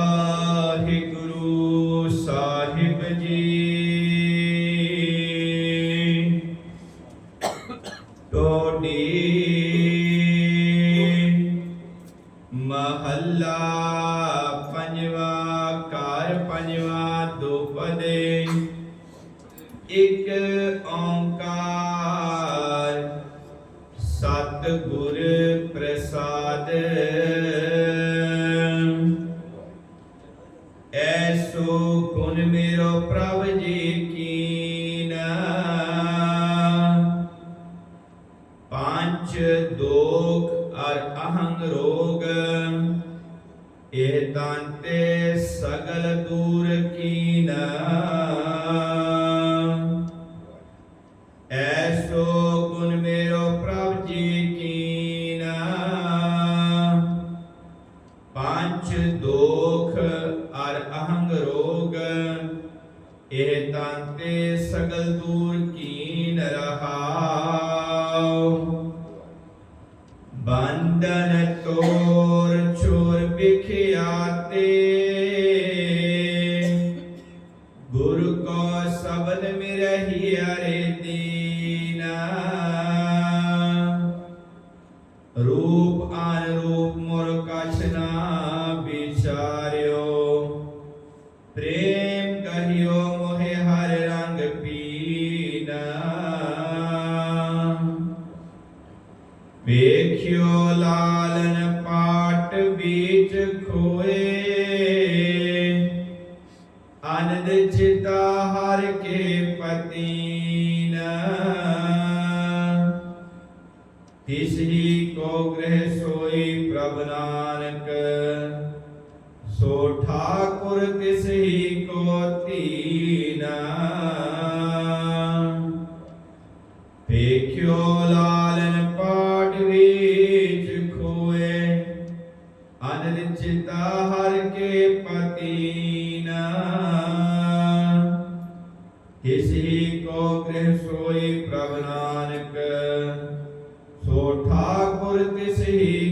ਵਾਹਿਗੁਰੂ ਸਾਹਿਬ ਜੀ ਟੋਡੀ ਮਹੱਲਾ ਪੰਜਵਾ ਕਾਰ ਪੰਜਵਾ ਦੁਪਦੇ ਇੱਕ ਓੰਕਾਰ ਸਤ ਗੁਰ ਪ੍ਰਸਾਦ ਐਸੋ ਗੁਣ ਮੇਰੋ ਪ੍ਰਭ ਜੀ ਕੀਨਾ। ਪੰਜ ਦੋਖ ਅਰ ਅਹੰਗ ਰੋਗ, ਇਹ ਤਾਂਤੇ ਸਗਲ ਦੂਰ ਕੀਨਾ। ਐਸੋ ਇਹ ਤਾਂਤੇ ਸਗਲ ਦੂਰ ਕੀਨ ਰਹਾਉ ਬੰਧਨ ਤੋਰ ਛੋਰ ਬਿਖਿਆਤੇ ਗੁਰੂ ਕੋ ਸਬਦ ਮਿਰਹੀ ਅਰੇ ਦੀਨਾ ਰੂਪ ਅਨਰੂਪ ਮੋਰ ਕਛ ਵੇਖਿਓ ਲਾਲਨ ਪਾਟ ਵਿੱਚ ਖੋਏ। ਆਨੰਦ ਚਿਤਾ ਹਰ ਕੇ ਪਤੀਨ। ਤਿਸ ਹੀ ਕੋ ਗ੍ਰਹਿ ਸੋਈ ਪ੍ਰਭ ਨਾਨਕ। ਸੋ ਠਾਕੁਰ ਤਿਸ ਹੀ ਹਰ ਕੇ ਪਤੀਨ ਤਿਸਹੀ ਕੋ ਗ੍ਰਹਿ ਸੋਈ ਪ੍ਰਭ ਨਾਨਕ ਸੋ ਠਾਕੁਰ ਤਿਸਹੀ